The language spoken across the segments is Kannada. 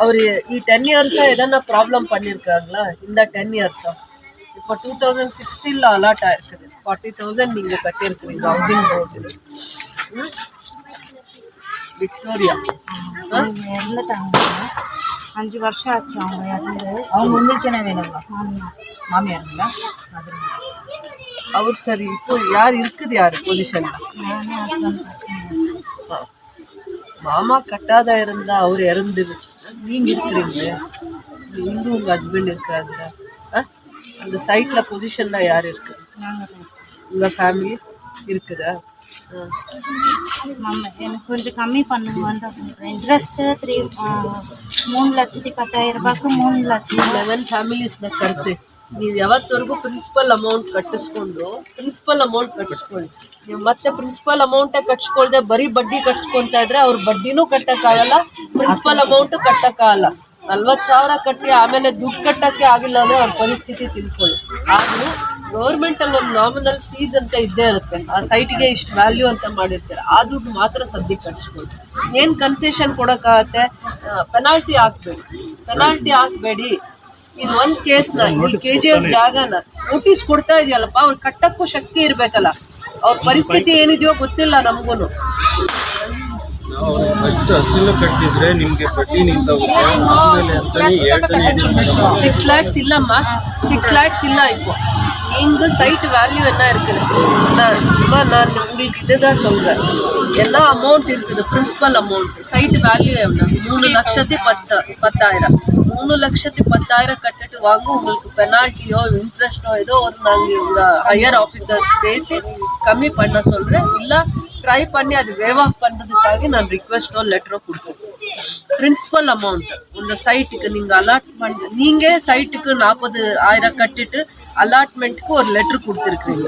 அவர் ಈ ಟೆನ್ ಇಯರ್ಸ್ எதனா ப்ராப்ளம் பண்ணியிருக்காங்களா இந்த டென் இயர்ஸ் இப்போ டூ தௌசண்ட் சிக்ஸ்டீனில் அலாட் ஆயிருக்குது ஃபார்ட்டி தௌசண்ட் நீங்கள் கட்டியிருக்கிறீங்க ஹவுசிங் போர்டு விக்டோரியா ஆ? இறந்துட்டாங்க அஞ்சு வருஷம் ஆச்சு அவங்க இறந்து அவங்க உங்களுக்கு என்ன வேணுங்களா மாமியார் மாமியாருங்களா அவர் சரி இப்போ யார் இருக்குது யார் பொசிஷன்ல நானே ஹஸ்பண்ட் பசங்க மாமா கட்டாத இருந்தா அவர் இறந்துரு நீங்கள் இருக்கிறீங்க. இந்து உங்கள் ஹஸ்பண்ட் இருக்கிறாங்க அந்த சைட்டில் பொசிஷனில் யார் இருக்கு? உங்கள் ஃபேமிலி இருக்குதா? எனக்கு கொஞ்சம் கம்மி பண்ணுங்கன்னு தான் சொல்கிறேன் இன்ட்ரெஸ்ட்டு த்ரீ மூணு லட்சத்தி பத்தாயிரம் ரூபாய்க்கு மூணு லட்சம். லெவன் ஃபேமிலிஸ் கருத்து ನೀವು ಯಾವತ್ತವರೆಗೂ ಪ್ರಿನ್ಸಿಪಲ್ ಅಮೌಂಟ್ ಕಟ್ಟಿಸ್ಕೊಂಡು ಪ್ರಿನ್ಸಿಪಲ್ ಅಮೌಂಟ್ ಕಟ್ಟಿಸ್ಕೊಳ್ಳಿ. ನೀವು ಮತ್ತೆ ಪ್ರಿನ್ಸಿಪಲ್ ಅಮೌಂಟೇ ಕಟ್ಸ್ಕೊಳ್ದೆ ಬರೀ ಬಡ್ಡಿ ಕಟ್ಸ್ಕೊಂತಾ ಇದ್ರೆ ಅವ್ರ ಬಡ್ಡಿನೂ ಕಟ್ಟಕ್ಕಾಗಲ್ಲ ಪ್ರಿನ್ಸಿಪಲ್ ಅಮೌಂಟು ಕಟ್ಟಕ್ಕಾಗಲ್ಲ. ನಲ್ವತ್ತು ಸಾವಿರ ಕಟ್ಟಿ ಆಮೇಲೆ ದುಡ್ಡು ಕಟ್ಟಕ್ಕೆ ಆಗಿಲ್ಲ ಅಂದ್ರೆ ಅವ್ರ ಪರಿಸ್ಥಿತಿ ತಿಳ್ಕೊಳ್ಳಿ. ಆದ್ರೂ ಗೌರ್ಮೆಂಟ್ ಅಲ್ಲಿ ಒಂದು ನಾಮಿನಲ್ ಫೀಸ್ ಅಂತ ಇದ್ದೇ ಇರುತ್ತೆ. ಆ ಸೈಟ್ಗೆ ಇಷ್ಟು ವ್ಯಾಲ್ಯೂ ಅಂತ ಮಾಡಿರ್ತಾರೆ. ಆ ದುಡ್ಡು ಮಾತ್ರ ಸದ್ಯಕ್ಕೆ ಕಟ್ಸ್ಕೊಳ್ಳಿ. ಏನ್ ಕನ್ಸೆಷನ್ ಕೊಡಕ್ಕಾಗತ್ತೆ? ಪೆನಾಲ್ಟಿ ಹಾಕ್ಬೇಡಿ. ಪೆನಾಲ್ಟಿ ಹಾಕ್ಬೇಡಿ. ಇದು ಒಂದ್ ಕೇಸ್ನ ಈ ಕೆ ಜಿ ಎಫ್ ಜಾಗನ ನೋಟಿಸ್ ಕೊಡ್ತಾ ಇದೆಯಲ್ಲಪ್ಪ ಅವ್ರು ಕಟ್ಟಕ್ಕೂ ಶಕ್ತಿ ಇರ್ಬೇಕಲ್ಲ ಅವ್ರ ಪರಿಸ್ಥಿತಿ ಏನಿದೆಯೋ ಗೊತ್ತಿಲ್ಲ ನಮ್ಗೂನು ನಾವು ಫಸ್ಟ್ ಅಸಲು ಕಟ್ಟಿದ್ರೆ ನಿಮ್ಗೆ ಬಡ್ಡಿ ನಿಂತೋಗುತ್ತೆ ಆಮೇಲೆ ಅಂತಾನೆ ಹೇಳ್ತಾನೆ ಇದೀನಿ ಮೇಡಮ್ சிக்ஸ் லேக்ஸ் இல்லைம்மா சிக்ஸ் லேக்ஸ் இல்லை இப்போ இங்கு சைட் வேல்யூ என்ன இருக்குது நான் அம்மா, நான் உங்களுக்கு இதுதான் சொல்கிறேன் என்ன அமௌண்ட் இருக்குது பிரின்சிபல் அமௌண்ட் சைட் வேல்யூ எவ்வளோ மூணு லட்சத்தி பத்து பத்தாயிரம் மூணு லட்சத்தி பத்தாயிரம் கட்டிட்டு வாங்க. உங்களுக்கு பெனால்ட்டியோ இன்ட்ரெஸ்ட்டோ ஏதோ ஒரு நாங்கள் உங்கள் ஹையர் ஆஃபீஸர்ஸ் பேசி கம்மி பண்ண சொல்கிறேன் இல்லை ட்ரை பண்ணி அது வேவ் ஆஃப் பண்ணுறதுக்காக நான் ரிக்வெஸ்ட்டோ லெட்டரோ கொடுப்பேன் பிரின்சிபல் அமௌண்ட் இந்த சைட்டுக்கு நீங்க அலாட் பண்ண நீங்க சைட்டுக்கு நாற்பது ஆயிரம் கட்டிட்டு அலாட்மெண்ட்டுக்கு ஒரு லெட்டர் கொடுத்துருக்குறீங்க.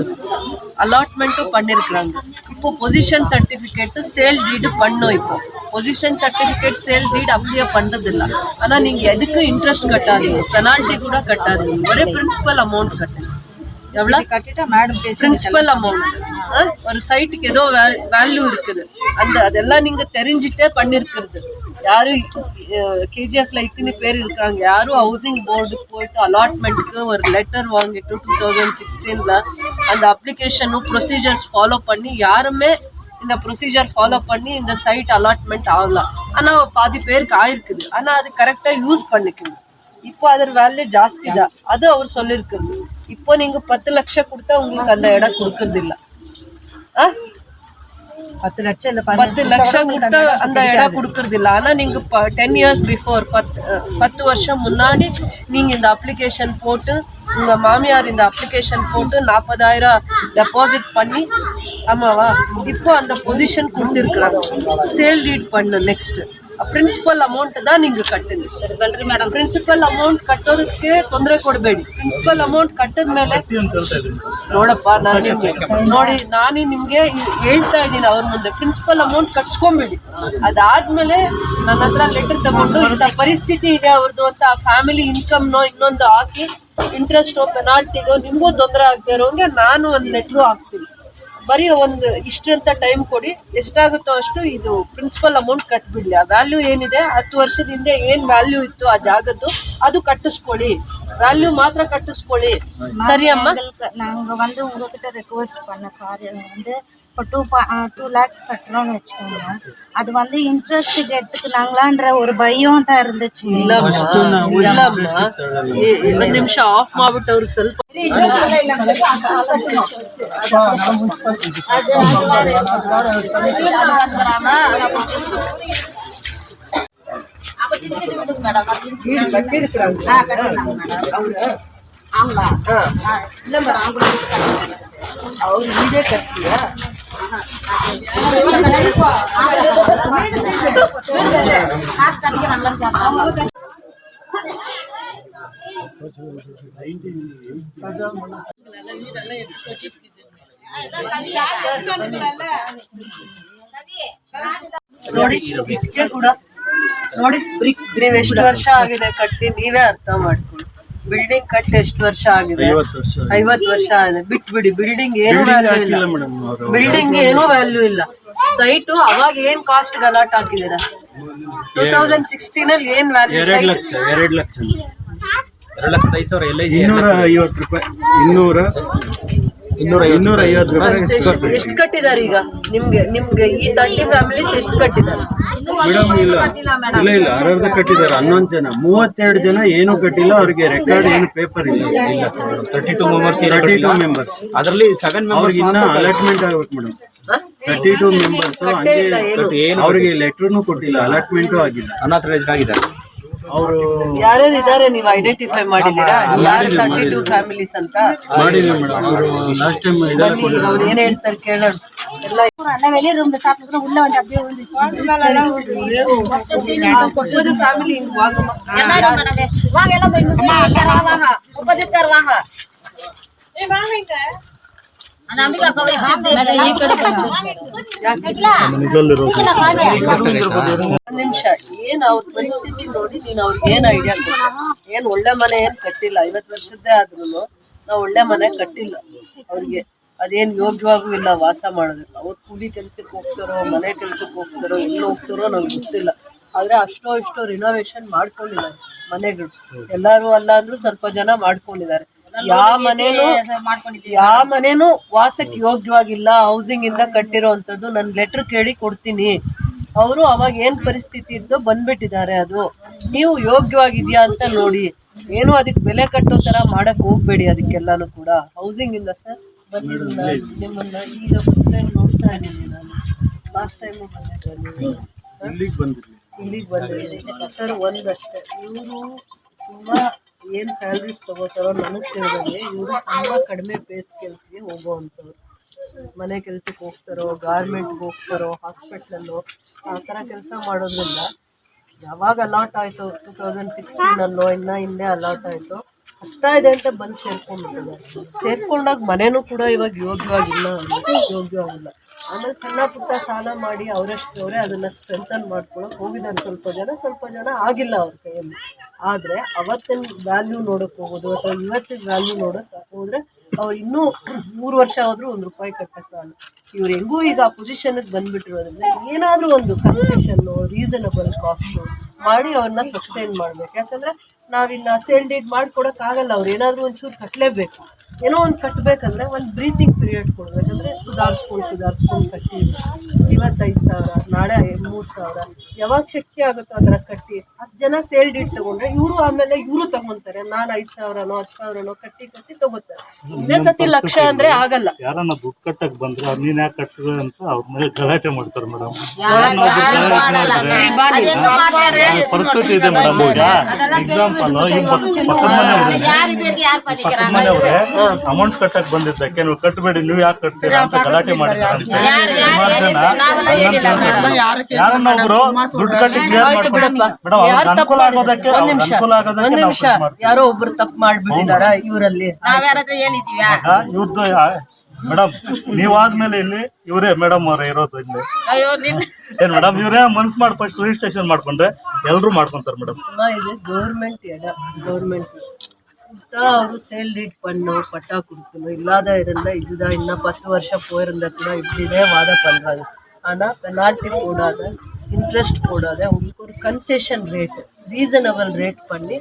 அலாட்மெண்ட்டும் பண்ணியிருக்கிறாங்க இப்போ பொசிஷன் சர்டிஃபிகேட்டு சேல் டீடு பண்ணும் இப்போ. பொசிஷன் சர்டிஃபிகேட் சேல் டீட் அப்படியே பண்ணுறதில்ல ஆனால் நீங்கள் எதுக்கும் இன்ட்ரெஸ்ட் கட்டாதீங்க? பெனால்ட்டி கூட கட்டாதீங்க. ஒரே பிரின்சிபல் அமௌண்ட் கட்டுங்க எவ்வளோ? கட்டிட்டா மேடம் பிரின்சிபல் அமௌண்ட் ஒரு சைட்டுக்கு ஏதோ வேல்யூ இருக்குது. அந்த அதெல்லாம் நீங்கள் தெரிஞ்சுட்டே பண்ணியிருக்கிறது யாரும் கேஜிஎஃப்ல இத்தனை பேர் இருக்காங்க. யாரும் ஹவுசிங் போர்டுக்கு போயிட்டு அலாட்மெண்ட்டுக்கு ஒரு லெட்டர் வாங்கிட்டு டூ தௌசண்ட் சிக்ஸ்டீனில் அந்த அப்ளிகேஷனும் ப்ரொசீஜர்ஸ் ஃபாலோ பண்ணி யாருமே இந்த ப்ரொசீஜர் ஃபாலோ பண்ணி இந்த சைட் அலாட்மெண்ட் ஆகலாம் ஆனால் பாதி பேருக்கு ஆயிருக்குது. ஆனால் அது கரெக்டாக யூஸ் பண்ணிக்கணும் இப்போ அதர் வேல்யூ ஜாஸ்தி தான். அது அவர் சொல்லியிருக்குது இப்போ நீங்க பத்து லட்சம் கொடுத்தா உங்களுக்கு அந்த இடம் கொடுக்கறது இல்ல? பத்து லட்சம் இல்லை பத்து லட்சம் கொடுத்தா அந்த இடம் கொடுக்கறது இல்ல ஆனா நீங்க டென் இயர்ஸ் பிஃபோர் பத்து பத்து வருஷம் முன்னாடி நீங்க இந்த அப்ளிகேஷன் போட்டு உங்க மாமியார் இந்த அப்ளிகேஷன் போட்டு நாற்பதாயிரம் டெபாசிட் பண்ணி ஆமாவா? இப்போ அந்த பொசிஷன் கொடுத்துருக்குறாங்க. சேல் ரீட் பண்ணு நெக்ஸ்ட் ಪ್ರಿನ್ಸಿಪಲ್ ಅಮೌಂಟ್ ಅದ ಕಟ್ಟಿದ್ವಿ ಸರಿ ಸರಿಗಲ್ರಿ ಮೇಡಮ್ ಪ್ರಿನ್ಸಿಪಲ್ ಅಮೌಂಟ್ ಕಟ್ಟೋದಕ್ಕೆ ತೊಂದರೆ ಕೊಡಬೇಡಿ. ಪ್ರಿನ್ಸಿಪಲ್ ಅಮೌಂಟ್ ಕಟ್ಟಿದ ಮೇಲೆ ನೋಡಪ್ಪ, ನಾನು ನಿಮಗೆ ನೋಡಿ, ನಾನೇ ನಿಮಗೆ ಹೇಳ್ತಾ ಇದ್ದೀನಿ ಅವ್ರ ಮುಂದೆ. ಪ್ರಿನ್ಸಿಪಲ್ ಅಮೌಂಟ್ ಕಟ್ಸ್ಕೊಂಬಿಡಿ. ಅದಾದ್ಮೇಲೆ ನನ್ನ ಹತ್ರ ಲೆಟರ್ ತಗೊಂಡು ಇಂಥ ಪರಿಸ್ಥಿತಿ ಇದೆ ಅವ್ರದ್ದು ಅಂತ ಆ ಫ್ಯಾಮಿಲಿ ಇನ್ಕಮ್ನೋ ಇನ್ನೊಂದು ಹಾಕಿ ಇಂಟ್ರೆಸ್ಟೋ ಪೆನಾಲ್ಟಿಗೋ ನಿಮಗೂ ತೊಂದರೆ ಆಗದೆ ಇರೋಂಗೆ ನಾನು ಒಂದು ಲೆಟ್ರು ಹಾಕ್ತೀನಿ. ಬರೀ ಒಂದು ಇಷ್ಟಂತ ಟೈಮ್ ಕೊಡಿ ಎಷ್ಟಾಗುತ್ತೋ ಅಷ್ಟು ಇದು ಪ್ರಿನ್ಸಿಪಲ್ ಅಮೌಂಟ್ ಕಟ್ಬಿಡ್ಲಿ ಆ ವ್ಯಾಲ್ಯೂ ಏನಿದೆ ಹತ್ತು ವರ್ಷದ ಹಿಂದೆ ಏನ್ ವ್ಯಾಲ್ಯೂ ಇತ್ತು ಆ ಜಾಗದ್ದು ಅದು ಕಟ್ಟಿಸ್ಕೊಳ್ಳಿ ವ್ಯಾಲ್ಯೂ ಮಾತ್ರ ಕಟ್ಟಿಸ್ಕೊಳ್ಳಿ ಸರಿ ಅಮ್ಮ எங்களுக்கு நாங்கள் வந்து உங்ககிட்ட ரெக்வஸ்ட் பண்ண காரியம் வந்து இப்போ டூ பா டூ லேக்ஸ் கட்டுறோம்னு வச்சுக்கோங்க. அது வந்து இன்ட்ரெஸ்ட்டுக்கு எடுத்துக்கலாங்களான்ற ஒரு பயம் தான் இருந்துச்சு. இருபது நிமிஷம் ஆஃப் மாவட்டம் ஒரு செல்ஃப் அவங்களா? இல்ல மேடம் அவங்க வீடே கட்டியா? ನೋಡಿ ಕೂಡ. ನೋಡಿ ಎಷ್ಟು ವರ್ಷ ಆಗಿದೆ ಕಟ್ಟಿ ನೀವೇ ಅರ್ಥ ಮಾಡ್ಕೊಳ್ಳಿ. ಬಿಲ್ಡಿಂಗ್ ಕಟ್ಟಿ ಎಷ್ಟು ವರ್ಷ ಆಗಿದೆ? ಐವತ್ತು ವರ್ಷ ಐವತ್ತು ವರ್ಷ ಆಗಿದೆ. ಬಿಟ್ಬಿಡಿ ಬಿಲ್ಡಿಂಗ್ ಏನು ವ್ಯಾಲ್ಯೂ ಇಲ್ಲ ಇಲ್ಲ. ಮೇಡಮ್ ಅವರು. ಬಿಲ್ಡಿಂಗ್ ಏನೂ ವ್ಯಾಲ್ಯೂ ಇಲ್ಲ. ಸೈಟು ಅವಾಗ ಏನ್ ಕಾಸ್ಟ್ ಅಲಾಟ್ ಹಾಕಿದೀರ ಟೂ ತೌಸಂಡ್ ಸಿಕ್ಸ್ಟೀನ್ ಅಲ್ಲಿ ಏನ್ ವ್ಯಾಲ್ಯೂ ಎರಡ್ ಲಕ್ಷ ಎರಡ್ ಲಕ್ಷ. ಎರಡು ಲಕ್ಷದ ಐದು ಸಾವಿರ ಎಲ್ ಐ ಜಿ ಇನ್ನೂರ ಐವತ್ತು ರೂಪಾಯಿ ಇನ್ನೂರ ಇನ್ನೂರ ಇನ್ನೂರ ಐವತ್ತು ರೂಪಾಯಿ. ಎಷ್ಟು ಕಟ್ಟಿದ್ದಾರೆ ಈಗ? ನಿಮ್ಗೆ ನಿಮ್ಗೆ ಈ ತರ್ಟಿ ಫ್ಯಾಮಿಲೀಸ್ ಎಷ್ಟು ಕಟ್ಟಿದ್ದಾರೆ? ಮೇಡಮ್ ಇಲ್ಲ. ಇಲ್ಲ ಇಲ್ಲ. ಅರ್ಧ ಕಟ್ಟಿದ್ದಾರೆ. ಹನ್ನೊಂದು ಜನ. ಮೂವತ್ತೆರಡು ಜನ ಏನು ಕಟ್ಟಿಲ್ಲ. ಅವ್ರಿಗೆ ರೆಕಾರ್ಡ್ ಏನು ಪೇಪರ್ ಇಲ್ಲ. ಇಲ್ಲ thirty two members thirty two members ಅದರಲ್ಲಿ ಸೆವೆನ್ ಮೆಂಬರ್ ಮೆಂಬರ್ಸ್ ಇನ್ನ ಅಲಾಟ್ಮೆಂಟ್ ಆಗ್ಬೇಕು ಮೇಡಮ್. ತರ್ಟಿ ಟು ಮೆಂಬರ್ಸ್ ಹಂಗೆ ಅವ್ರಿಗೆ ಲೆಟರ್ನು ಕೊಟ್ಟಿಲ್ಲ. ಅಲಾಟ್ಮೆಂಟು ಆಗಿಲ್ಲ. ಅನಾಥರೈಸ್ಡ್ ಆಗಿದ್ದಾರೆ. ಅವರು ಯಾರ್ಯಾರು ಇದಾರೆ ನೀವು ಐಡೆಂಟಿಫೈ ಮಾಡಿದ್ದೀರಾ ಯಾರು ತರ್ಟಿ ಟು ಫ್ಯಾಮಿಲೀಸ್ ಅಂತ ಮಾಡಿದ್ರು ಮೇಡಮ್ ಅವರು ಲಾಸ್ಟ್ ಟೈಮ್ ಇದೆಲ್ಲ ಬನ್ನಿ ಈಗ ಅವ್ರು ಏನ್ ಹೇಳ್ತಾರೆ ಕೇಳೋಣ ಎಲ್ಲ அண்ணா வெளியே ரூம்ல சாப்பிட்டு உள்ள வந்து அப்படியே ಕೊಟ್ಟರು ಫ್ಯಾಮಿಲಿ ಹಿಂಗ್ ವಾಗಮ್ಮ வாங்க எல்லாம் போய் வாங்க முப்பது பேர் வாங்க ಒಂದ್ ನಿಮಿಷ ಏನ್ ಅವ್ರ ಪರಿಸ್ಥಿತಿ ನೋಡಿ ನೀನ್ ಅವ್ರಿಗೆ ಏನ್ ಐಡಿಯಾ ಏನ್ ಒಳ್ಳೆ ಮನೆ ಏನ್ ಕಟ್ಟಿಲ್ಲ ಐವತ್ ವರ್ಷದ್ದೇ ಆದ್ರೂ ನಾವ್ ಒಳ್ಳೆ ಮನೆ ಕಟ್ಟಿಲ್ಲ ಅವ್ರಿಗೆ. ಅದೇನ್ ಯೋಗ್ಯವಾಗೂ ಇಲ್ಲ ವಾಸ ಮಾಡೋದಕ್ಕೆ. ಅವ್ರ ಕೂಲಿ ಕೆಲ್ಸಕ್ಕೆ ಹೋಗ್ತಾರೋ ಮನೆ ಕೆಲ್ಸಕ್ಕೆ ಹೋಗ್ತಾರೋ ಎಲ್ಲಿ ಹೋಗ್ತಾರೋ ನಮ್ಗೆ ಗೊತ್ತಿಲ್ಲ. ಆದ್ರೆ ಅಷ್ಟೋ ಇಷ್ಟೋ ರಿನೋವೇಶನ್ ಮಾಡ್ಕೊಂಡಿದ್ದಾರೆ ಮನೆಗಳು. ಎಲ್ಲಾರು ಅಲ್ಲ ಅಂದ್ರೂ ಸ್ವಲ್ಪ ಜನ ಮಾಡ್ಕೊಂಡಿದ್ದಾರೆ. ಯಾವ ಮನೇನು ಯಾವ ಮನೇನು ವಾಸಕ್ಕೆ ಯೋಗ್ಯವಾಗಿಲ್ಲ ಹೌಸಿಂಗ್ ಇಂದ ಕಟ್ಟಿರೋಂಥದ್ದು ನನ್ ಲೆಟರ್ ಕೇಳಿ ಕೊಡ್ತೀನಿ. ಅವರು ಅವಾಗ ಏನ್ ಪರಿಸ್ಥಿತಿ ಇದ್ದು ಬಂದ್ಬಿಟ್ಟಿದ್ದಾರೆ ಅದು. ನೀವು ಯೋಗ್ಯವಾಗಿದ್ಯಾ ಅಂತ ನೋಡಿ. ಏನು ಅದಕ್ಕೆ ಬೆಲೆ ಕಟ್ಟೋ ತರ ಮಾಡಕ್ ಹೋಗ್ಬೇಡಿ ಅದಕ್ಕೆಲ್ಲಾನು ಕೂಡ. ಹೌಸಿಂಗ್ ಇಂದ ಸರ್. ಬಂದಿರಲಿಲ್ಲ ನಿಮ್ಮನ್ನ ಈಗ ಫಸ್ಟ್ ನೋಡ್ತಾ ಇದ್ದೀನಿ ನಾನು. ಲಾಸ್ಟ್ ಟೈಮ್ ಬಂದಿದ್ದೆ ಇಲ್ಲಿಗೆ ಬಂದ್ರಿ ಇಲ್ಲಿಗೆ ಬಂದಿದ್ದೀನಿ. ಸರ್ ಒಂದಷ್ಟೇ. ಇವರು ತುಂಬಾ ಏನ್ ಸ್ಯಾಲ್ರೀಸ್ ತಗೋತಾರೋ ನನಗೆ ತಿಳಿದಂಗೆ ಇವರು ತುಂಬ ಕಡಿಮೆ ಪೇಸ್ ಕೆಲ್ಸಕ್ಕೆ ಹೋಗೋವಂಥವ್ರು. ಮನೆ ಕೆಲ್ಸಕ್ಕೆ ಹೋಗ್ತಾರೋ ಗಾರ್ಮೆಂಟ್ಗೆ ಹೋಗ್ತಾರೋ ಹಾಸ್ಪಿಟ್ಲಲ್ಲೋ ಆ ಥರ ಕೆಲಸ ಮಾಡೋದ್ರಿಂದ ಯಾವಾಗ ಅಲಾಟ್ ಆಯಿತು ಟೂ ತೌಸಂಡ್ ಸಿಕ್ಸ್ಟೀನಲ್ಲೋ ಇನ್ನ ಹಿಂದೆ ಅಲಾಟ್ ಆಯಿತು ಕಷ್ಟ ಇದೆ ಅಂತ ಬಂದು ಸೇರ್ಕೊಂಡ್ಬಿಟ್ಟಿದ್ದಾರೆ ಸೇರ್ಕೊಂಡಾಗ ಮನೇನೂ ಕೂಡ ಇವಾಗ ಯೋಗ್ಯವಾಗಿಲ್ಲ ಯೋಗ್ಯವಾಗಿಲ್ಲ. ಆಮೇಲೆ ಸಣ್ಣ ಪುಟ್ಟ ಸಾಲ ಮಾಡಿ ಅವರಷ್ಟು, ಅವರೇ ಅದನ್ನ ಸ್ಟ್ರೆಂಥನ್ ಮಾಡ್ಕೊಳಕ್ ಹೋಗಿದ್ದಾರೆ. ಸ್ವಲ್ಪ ಜನ ಸ್ವಲ್ಪ ಜನ ಆಗಿಲ್ಲ ಅವ್ರ ಕೈಯಲ್ಲಿ. ಆದ್ರೆ ಅವತ್ತಿನ ವ್ಯಾಲ್ಯೂ ನೋಡಕ್ ಹೋಗೋದು ಅಥವಾ ಇವತ್ತಿನ ವ್ಯಾಲ್ಯೂ ನೋಡೋಕೆ ಹೋದ್ರೆ ಅವ್ರು ಇನ್ನೂ ಮೂರು ವರ್ಷ ಆದರೂ ಒಂದು ರೂಪಾಯಿ ಕಟ್ಟಕ್ಕಾಗಲ್ಲ ಇವ್ರು ಹೆಂಗೂ ಈಗ ಆ ಪೊಸಿಷನ್ಗೆ ಬಂದ್ಬಿಟ್ಟಿರೋದ್ರಿಂದ ಏನಾದರೂ ಒಂದು ಕನ್ಸೆಷನ್ ರೀಸನಬಲ್ ಕಾಸ್ಟ್ ಮಾಡಿ ಅವ್ರನ್ನ ಸಸ್ಟೈನ್ ಮಾಡ್ಬೇಕು. ಯಾಕಂದ್ರೆ ನಾವಿನ್ನ ಸೇಲ್ ಡೇಟ್ ಮಾಡ್ಕೊಡಕ್ ಆಗಲ್ಲ. ಅವ್ರು ಏನಾದರೂ ಒಂಚೂರು ಕಟ್ಟಲೇಬೇಕು ಏನೋ ಒಂದು ಕಟ್ಟಬೇಕಂದ್ರೆ ಒಂದು ಬ್ರೀತಿಂಗ್ ಪೀರಿಯಡ್ ಕೊಡ್ಬೇಕಂದ್ರೆ ಸುಧಾರಿಸ್ಕೊಂಡು ಸುಧಾರಿಸ್ಕೊಂಡು ಕಟ್ಟಿ. ಇವತ್ತೈದು ಸಾವಿರ ನಾಳೆ ಮೂರು ಸಾವಿರ. ಯಾವಾಗ ಶಕ್ತಿ ಆಗುತ್ತೋ ಅದರ ಕಟ್ಟಿ. ಹತ್ತು ಜನ ಸೇಲ್ ಡೀಟ್ ತಗೊಂಡ್ರೆ ಇವರು ಆಮೇಲೆ ಇವರು ತಗೊಂತಾರೆ. ನಾನು ಐದು ಸಾವಿರನೋ ಹತ್ತು ಸಾವಿರನೋ ಕಟ್ಟಿ ಕಟ್ಟಿ ತಗೋತಾರೆ. ಇದೇ ಸತಿ ಲಕ್ಷ ಅಂದ್ರೆ ಆಗಲ್ಲ. ಯಾರನ್ನ ದುಡ್ಡು ಕಟ್ಟಕ್ ಬಂದ್ರೆ ನೀನ್ ಯಾಕೆ ಕಟ್ಟಿದ್ರೆ ಅಂತ ಅವ್ರ ಮೇಲೆ ಗಲಾಟೆ ಮಾಡ್ತಾರೆ ಮೇಡಮ್. ಪರಿಸ್ಥಿತಿ ಇದೆ ಮೇಡಮ್ ಈಗ ಎಕ್ಸಾಂಪಲ್ ಪಕ್ಕದ ಮನೆಯವ್ರೆ. ಪಕ್ಕದ ಮನೆಯವ್ರೆ. ಅಮೌಂಟ್ ಕಟ್ಟಕ್ ಬಂದಿದ್ದಕ್ಕೆ ನೀವು ಕಟ್ಟಬೇಡಿ ನೀವು ಯಾಕೆ ಕಟ್ತೀರಾ ಅಂತ ಗಲಾಟೆ ಮಾಡಿದ್ದಾರೆ ಯಾರನ್ನ ಒಬ್ರು ದುಡ್ಡು ಕಟ್ಟಿ ಕ್ಲಿಯರ್ ಮೇಡಮ್ ಯಾರು ಅವ್ರಿಗೆ ತಪ್ಪು ಅನುಕೂಲ ಆಗೋದಕ್ಕೆ ಒಂದ್ ಅವ್ರಿಗೆ ನಿಮಿಷ. ಅನುಕೂಲ ಆಗೋದಕ್ಕೆ ನಾವು ನಿಮಿಷ. ಯಾರೋ ಒಬ್ರು ತಪ್ಪು ಮಾಡ್ಬಿಟ್ಟಿದಾರ ಇವರಲ್ಲಿ. ಇವ್ರದ್ದು ಮೇಡಮ್ ನೀವಾದ್ಮೇಲೆ ಇಲ್ಲಿ ಇವರೇ ಮೇಡಮ್ ಅವರೇ ಇರೋದು ಇಲ್ಲಿ. ಏನ್ ಮೇಡಮ್ ಇವರೇ ಮನ್ಸ್ ಮಾಡ್ಕೊಂಡು ಸ್ಟೇಷನ್ ಮಾಡ್ಕೊಂಡ್ರೆ ಎಲ್ರು ಮಾಡ್ಕೊಂತಾರ ಮೇಡಮ್. ಇದು ಗೌರ್ಮೆಂಟ್ ಎಡ கொடுத்தா அவரும் சேல் ரீட் பண்ணும் பட்டா கொடுக்கணும் இல்லாத இருந்தால் இதுதான் இன்னும் பத்து வருஷம் போயிருந்ததுனா இப்படினே வாதை பண்ணுறாங்க ஆனால் பெனால்ட்டி போடாத இன்ட்ரெஸ்ட் போடாத உங்களுக்கு ஒரு கன்செஷன் ரேட்டு ரீசனபிள் ரேட் பண்ணி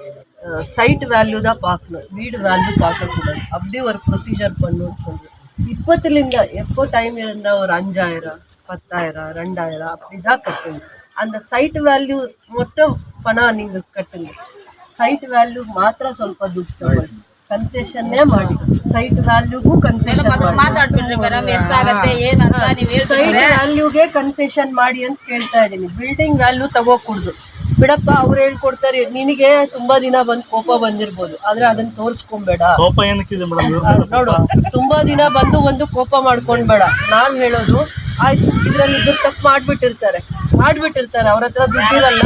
சைட் வேல்யூ தான் பார்க்கணும் வீடு வேல்யூ பார்க்கக்கூடாது. அப்படி ஒரு ப்ரொசீஜர் பண்ணணும்னு சொல்லுவேன் இப்போத்துலேருந்தா எப்போ டைம் இருந்தால் ஒரு அஞ்சாயிரம் பத்தாயிரம் ரெண்டாயிரம் அப்படி தான் கட்டுங்க. அந்த சைட் வேல்யூ மட்டும் பணம் நீங்கள் கட்டுங்க. ಸೈಟ್ ವ್ಯಾಲ್ಯೂ ಮಾತ್ರ ಸ್ವಲ್ಪ ದುಡ್ಡು ತಗೊಳ್ಳಿ. ಕನ್ಸೆಷನ್ನೇ ಮಾಡಿ. ಸೈಟ್ ವ್ಯಾಲ್ಯೂಗೂ ಕನ್ಸೆಷನ್ ಸೈಟ್ ವ್ಯಾಲ್ಯೂಗೆ ಕನ್ಸೆಷನ್ ಮಾಡಿ ಅಂತ ಕೇಳ್ತಾ ಇದ್ದೀನಿ. ಬಿಲ್ಡಿಂಗ್ ವ್ಯಾಲ್ಯೂ ತಗೋಕೂಡ್ದು. ಬಿಡಪ್ಪ ಅವ್ರು ಹೇಳ್ಕೊಡ್ತಾರೆ ನಿನಗೆ ತುಂಬಾ ದಿನ ಬಂದ್ ಕೋಪ ಬಂದಿರ್ಬೋದು. ಆದ್ರೆ ಅದನ್ನ ತೋರಿಸ್ಕೊಂಬೇಡ. ಮೇಡಮ್? ನೋಡು ತುಂಬಾ ದಿನ ಬಂದು ಒಂದು ಕೋಪ ಮಾಡ್ಕೊಂಡ್ಬೇಡ. ನಾನ್ ಹೇಳೋದು ಆಯ್ತು ಇದ್ರಲ್ಲಿ ದುಡ್ಡು ತಪ್ಪು ಮಾಡ್ಬಿಟ್ಟಿರ್ತಾರೆ. ಮಾಡ್ಬಿಟ್ಟಿರ್ತಾರೆ ಅವ್ರ ಹತ್ರ ದುಡ್ಡಿರಲ್ಲ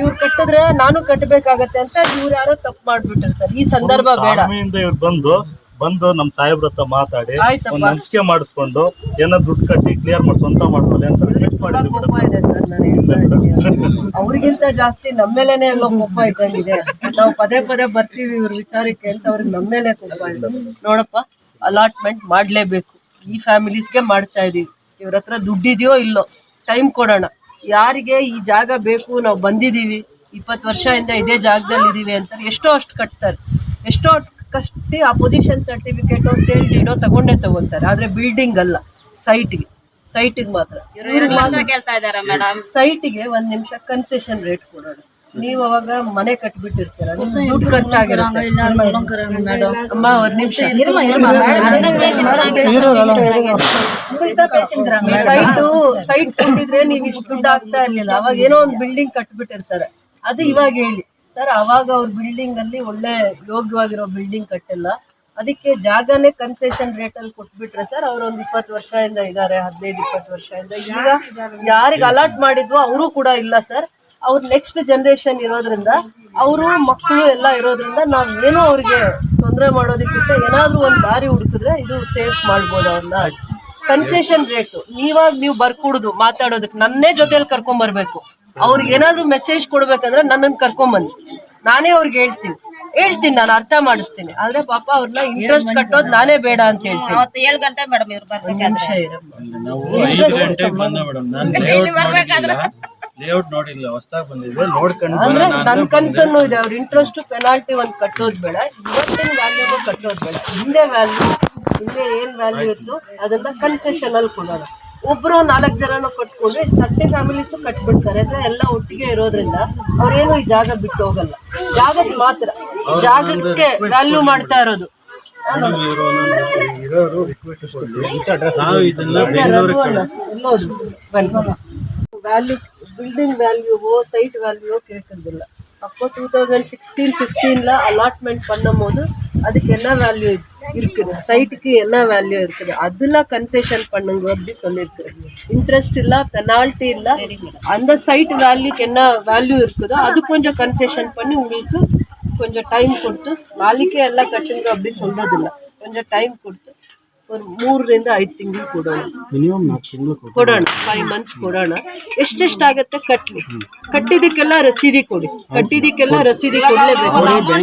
ಇವ್ರು ಕಟ್ಟಿದ್ರೆ ನಾನು ಕಟ್ಟಬೇಕಾಗತ್ತೆ ಅಂತ ಇವ್ರು ಯಾರೋ ತಪ್ಪು ಮಾಡ್ಬಿಟ್ಟಿರ್ತಾರೆ. ಈ ಸಂದರ್ಭ ಬೇಡ. ತಾಳ್ಮೆಯಿಂದ ಇವ್ರು ಬಂದು ಬಂದು ನಮ್ಮ ಸಾಹೇಬ್ರ ಹತ್ರ ಮಾತಾಡಿ ಆಯ್ತಪ್ಪ. ಒಂದ್ ಹಂಚಿಕೆ ಮಾಡಿಸ್ಕೊಂಡು ಏನೋ ದುಡ್ಡು ಕಟ್ಟಿ ಕ್ಲಿಯರ್ ಮಾಡಿ ಸ್ವಂತ ಮಾಡ್ಕೊಳ್ಳಿ ಅಂತ ರಿಕ್ವೆಸ್ಟ್ ತುಂಬಾ ಮಾಡಿದ್ವಿ ಕೋಪ ಇದೆ ಸರ್ ನಾನು ಹೇಳ್ತಾ ಅವ್ರಿಗಿಂತ ಜಾಸ್ತಿ ನಮ್ಮೇಲೆನೆ ಎಲ್ಲೋ ಕೋಪ ಇದ್ದಂಗಿದೆ. ನಾವು ಪದೇ ಪದೇ ಬರ್ತೀವಿ ಇವ್ರ ವಿಚಾರಕ್ಕೆ ಅಂತ ಅವ್ರಿಗೆ ನಮ್ಮೇಲೆ ಕೋಪ ಇದೆ. ನೋಡಪ್ಪ ಅಲಾಟ್ಮೆಂಟ್ ಮಾಡ್ಲೇಬೇಕು. ಈ ಫ್ಯಾಮಿಲೀಸ್ಗೆ ಮಾಡ್ತಾ ಇದೀವಿ. ಇವ್ರ ಹತ್ರ ದುಡ್ಡಿದೆಯೋ ಇಲ್ಲೋ ಟೈಮ್ ಕೊಡೋಣ. ಯಾರಿಗೆ ಈ ಜಾಗ ಬೇಕು ನಾವು ಬಂದಿದ್ದೀವಿ ಇಪ್ಪತ್ತು ವರ್ಷದಿಂದ ಇದೇ ಜಾಗದಲ್ಲಿ ಇದೀವಿ ಅಂತ ಎಷ್ಟೋ ಅಷ್ಟು ಕಟ್ತಾರೆ. ಎಷ್ಟೋ ಕಟ್ಟಿ ಆ ಪೊಸಿಷನ್ ಸರ್ಟಿಫಿಕೇಟು ಸೇಲ್ ಡೀಡೋ ತಗೊಂಡೇ ತಗೊಂತಾರೆ ಆದರೆ ಬಿಲ್ಡಿಂಗ್ ಅಲ್ಲ ಸೈಟ್ಗೆ ಸೈಟಿಗೆ ಮಾತ್ರ. ಸೈಟಿಗೆ ಒಂದ್ ನಿಮಿಷ ಕನ್ಸೆಷನ್ ರೇಟ್ ಕೊಡೋಣ. ನೀವು ಅವಾಗ ಮನೆ ಕಟ್ಬಿಟ್ಟಿರ್ತೀರ? ದುಡ್ಡು ಖರ್ಚಾಗಿರುತ್ತೆ. ಅಮ್ಮ ಒಂದ್ ನಿಮಿಷ. ಸೈಟ್ ಸೈಟ್ ಕೊಟ್ಟಿದ್ರೆ ನೀವು ಇಷ್ಟು ದುಡ್ಡು ಆಗ್ತಾ ಇರ್ಲಿಲ್ಲ. ಅವಾಗ ಏನೋ ಒಂದು ಬಿಲ್ಡಿಂಗ್ ಕಟ್ಬಿಟ್ಟಿರ್ತಾರೆ. ಅದು ಇವಾಗ ಹೇಳಿ. ಸರ್ ಅವಾಗ ಅವ್ರ ಬಿಲ್ಡಿಂಗ್ ಅಲ್ಲಿ ಒಳ್ಳೆ ಯೋಗ್ಯವಾಗಿರೋ ಬಿಲ್ಡಿಂಗ್ ಕಟ್ಟಿಲ್ಲ. ಅದಕ್ಕೆ ಜಾಗನೇ ಕನ್ಸೆಷನ್ ರೇಟ್ ಅಲ್ಲಿ ಕೊಟ್ಬಿಟ್ರೆ ಸರ್ ಅವ್ರ ಒಂದ್ ಇಪ್ಪತ್ತು ವರ್ಷದಿಂದ ಇದಾರೆ ಹದಿನೈದು ಇಪ್ಪತ್ತು ವರ್ಷದಿಂದ. ಈಗ ಯಾರಿಗೆ ಅಲಾಟ್ ಮಾಡಿದ್ವೋ ಅವರು ಕೂಡ ಇಲ್ಲ ಸರ್. ಅವ್ರ ನೆಕ್ಸ್ಟ್ ಜನರೇಷನ್ ಇರೋದ್ರಿಂದ ಅವರು ಮಕ್ಕಳು ಎಲ್ಲ ಇರೋದ್ರಿಂದ ನಾವು ಏನೋ ಅವ್ರಿಗೆ ತೊಂದರೆ ಮಾಡೋದಕ್ಕಿಂತ ಏನಾದರೂ ಒಂದು ದಾರಿ ಹುಡುಕಿದ್ರೆ ಇದು ಸೇಫ್ ಮಾಡ್ಬೋದು ಅವ್ರನ್ನ ಕನ್ಸೆಷನ್ ರೇಟ್ ನೀವಾಗ ನೀವು ಬರ್ಕೊಡುದು ಮಾತಾಡೋದಕ್ಕೆ ನನ್ನೇ ಜೊತೆಯಲ್ಲಿ ಕರ್ಕೊಂಡ್ ಬರ್ಬೇಕು. ಅವ್ರಿಗೆ ಏನಾದ್ರೂ ಮೆಸೇಜ್ ಕೊಡ್ಬೇಕಂದ್ರೆ ನನ್ನನ್ನು ಕರ್ಕೊಂಬನ್ನಿ ನಾನೇ ಅವ್ರಿಗೆ ಹೇಳ್ತೀನಿ. ಹೇಳ್ತೀನಿ ನಾನು ಅರ್ಥ ಮಾಡಿಸ್ತೀನಿ. ಆದ್ರೆ ಪಾಪ ಅವ್ರನ್ನ ಇಂಟ್ರೆಸ್ಟ್ ಕಟ್ಟೋದು ನಾನೇ ಬೇಡ ಅಂತ ಹೇಳ್ತೀನಿ. ಅವತ್ತು ಏಳು ಗಂಟೆ ಮೇಡಮ್ ಇವ್ರು ಬರ್ಬೇಕಾದ್ರೆ. ಲೇಔಟ್ ನೋಡಿಲ್ಲ ಹೊಸದಾಗಿ ಬಂದಿದ್ರೆ ನೋಡ್ಕೊಂಡು ಅಂದ್ರೆ ಬರೋಣ ನನ್ ಕನ್ಸನ್ನು ಇದೆ ಅವ್ರ ಇಂಟ್ರೆಸ್ಟ್ ಪೆನಾಲ್ಟಿ ಒಂದ್ ಕಟ್ಟೋದ್ ಬೇಡ ಇವತ್ತಿನ ವ್ಯಾಲ್ಯೂ ಕಟ್ಟೋದ್ ಬೇಡ. ಹಿಂದೆ ವ್ಯಾಲ್ಯೂ ಹಿಂದೆ ಏನ್ ವ್ಯಾಲ್ಯೂ ಇತ್ತು ಅದನ್ನ ಕನ್ಸೆಷನ್ ಅಲ್ಲಿ ಕೊಡೋಣ ಒಬ್ರು ನಾಲ್ಕು ಜನನು ಕಟ್ಕೊಂಡ್ರೆ ತಟ್ಟೆ ಫ್ಯಾಮಿಲೀಸ್ ಕಟ್ಬಿಡ್ತಾರೆ ಅಂದ್ರೆ ಎಲ್ಲ ಒಟ್ಟಿಗೆ ಇರೋದ್ರಿಂದ ಅವ್ರೇನು ಈ ಜಾಗ ಬಿಟ್ಟು ಹೋಗಲ್ಲ. ಜಾಗದ ಮಾತ್ರ ಜಾಗಕ್ಕೆ ವ್ಯಾಲ್ಯೂ ಮಾಡ್ತಾ ಇರೋದು. ಇವರು ಒಂದೊಂದು ಇರೋರು ರಿಕ್ವೆಸ್ಟ್ ನಾವು ಇದನ್ನ ಬೆಂಗಳೂರಿಗೆ ವ್ಯಾಲ್ಯೂ பில்டிங் வேல்யூவோ சைட் வேல்யூவோ கேட்குறதில்ல அப்போ டூ தௌசண்ட் சிக்ஸ்டீன் ஃபிஃப்டீனில் அலாட்மெண்ட் பண்ணும் போது அதுக்கு என்ன வேல்யூ இருக்குது? சைட்டுக்கு என்ன வேல்யூ இருக்குது? அதில் கன்செஷன் பண்ணுங்க அப்படி சொல்லியிருக்கு இன்ட்ரெஸ்ட் இல்லை பெனால்ட்டி இல்லை அந்த சைட் வேல்யூக்கு என்ன வேல்யூ இருக்குதோ அது கொஞ்சம் கன்செஷன் பண்ணி உங்களுக்கு கொஞ்சம் டைம் கொடுத்து நாளைக்கே எல்லாம் கட்டுங்க அப்படி சொல்கிறதில்ல கொஞ்சம் டைம் கொடுத்து. ஒரு ಮೂರರಿಂದ ಐದು ತಿಂಗಳು ಕೊಡೋಣ ಮಿನಿಮಮ್ ನಾಲ್ಕು ತಿಂಗಳು ಕೊಡೋಣ ಫೈವ್ ಮಂತ್ಸ್ ಕೊಡೋಣ ಎಷ್ಟೆಷ್ಟಾಗತ್ತೆ ಕಟ್ಲಿ ಕಟ್ಟಿದಕ್ಕೆಲ್ಲ ರಸೀದಿ ಕೊಡಿ ಕಟ್ಟಿದಕ್ಕೆಲ್ಲ ರಸೀದಿ ಕೊಡ್ಲೇಬೇಕು ಮೇಡಮ್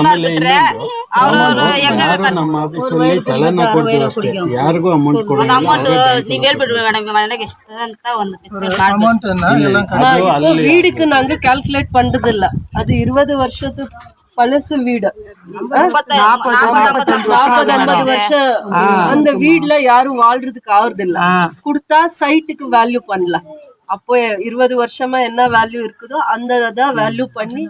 ಆಮೇಲೆ ಇನ್ನೊಂದು ಯಾರು ನಮ್ಮ ಆಫೀಸಲ್ಲಿ ಚಲನ ಕೊಡ್ತೀವಿ ಅಷ್ಟೇ ಯಾರಿಗೂ ಅಮೌಂಟ್ ಕೊಡೋಲ್ಲ ನೀವ್ ಹೇಳ್ಬಿಡ್ರಿ ಮೇಡಮ್ ಮನೆಗೆ ಎಷ್ಟು ಅಂತ ಒಂದು fix ಅದು ಅಲ್ಲಿ வீடுக்கு நாங்க கால்குலேட் பண்றது இல்ல அது இருபது வருஷத்து பழசு வீடு. நாற்பது ஐம்பது வருஷம் அந்த வீடுல யாரும் வாழ்றதுக்கு ஆகுறது இல்ல கொடுத்தா சைட்டுக்கு வேல்யூ பண்ணலாம் அப்போ இருபது வருஷமா என்ன வேல்யூ இருக்குதோ அந்த தான் வேல்யூ பண்ணி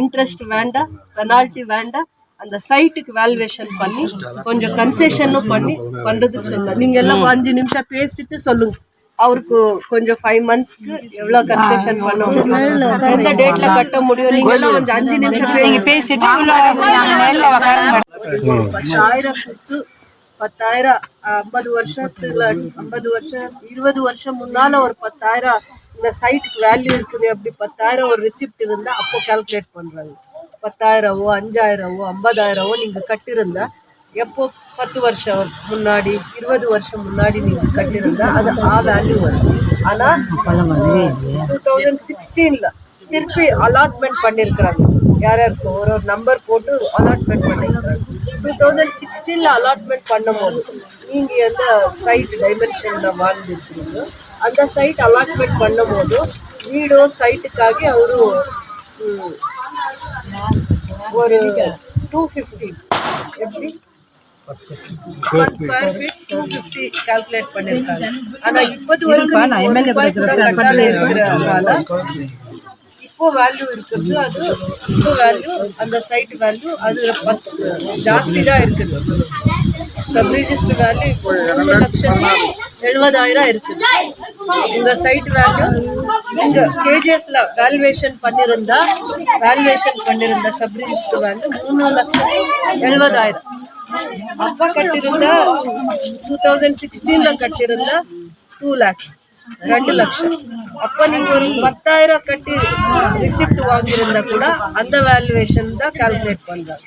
இன்ட்ரெஸ்ட் வேண்டாம் பெனால்ட்டி வேண்டாம் அந்த சைட்டுக்கு வேல்யூவேஷன் பண்ணி கொஞ்சம் கன்செஷனும் பண்ணி பண்றதுக்கு சொல்லலாம் நீங்க எல்லாம் அஞ்சு நிமிஷம் பேசிட்டு சொல்லுங்க. அவருக்கு கொஞ்சம் ஃபைவ் மந்த்ஸ்க்கு எவ்வளவு கன்செஷன் பண்ண முடியும். எந்த டேட்ல கட்ட முடியும்? நீங்க கொஞ்சம் அஞ்சு நிமிஷம் பேசிட்டு பத்தாயிரம் கொடுத்து பத்தாயிரம் ஐம்பது வருஷத்துல ஐம்பது வருஷம் இருபது வருஷம் முன்னால ஒரு பத்தாயிரம் இந்த சைட்டுக்கு வேல்யூ இருக்குது அப்படி பத்தாயிரம் ஒரு ரிசிப்ட் இருந்தா அப்போ கால்குலேட் பண்றாங்க. பத்தாயிரமோ அஞ்சாயிரமோ ஐம்பதாயிரமோ நீங்க கட்டியிருந்தா எப்போ பத்து வருஷம் முன்னாடி இருபது வருஷம் முன்னாடி நீங்க கட்டியிருந்தா அது ஆ வேல்யூ வரும் ஆனா டூ தௌசண்ட் சிக்ஸ்டீன்ல திருப்பி அலாட்மெண்ட் பண்ணியிருக்கிறாங்க யார் யாருக்கு ஒரு ஒரு நம்பர் போட்டு அலாட்மெண்ட் பண்ணியிருக்கிறாங்க டூ தௌசண்ட் சிக்ஸ்டீனில் அலாட்மெண்ட் பண்ணும்போது நீங்கள் எந்த சைட் டைமென்ஷனில் வாழ்ந்துருக்கிறீங்க அந்த சைட் அலாட்மெண்ட் பண்ணும்போது வீடோ சைட்டுக்காக ಅವರು ஒரு டூ ஃபிஃப்டி எப்படி cost square feet two fifty calculate பண்ணியிருக்காங்க ஆனால் இப்போது வரைக்கும் நான் இப்போ வேல்யூ இருக்குது அது இப்போ வேல்யூ அந்த சைட் வேல்யூ அது பத்து ஜாஸ்தி தான் இருக்குது. சப் ரிஜிஸ்டர் வேல்யூ இப்போ ரெண்டு லட்சம் எழுபதாயிரம் இருக்குது. இந்த சைட் வேல்யூ இங்கே கேஜிஎஃப்ல வேல்வேஷன் பண்ணியிருந்தா வேல்வேஷன் பண்ணியிருந்த சப் ரிஜிஸ்டர் அப்பா கட்டிருந்தா டூ தௌசண்ட் சிக்ஸ்டீன்ல கட்டிருந்தா டூ லேக்ஸ் ரெண்டு லட்சம். அப்ப நீங்க ஒரு பத்தாயிரம் கட்டி ரிசிப்ட் வாங்கியிருந்தா கூட அந்த வேல்யூவேஷன் தான் கால்குலேட் பண்றாங்க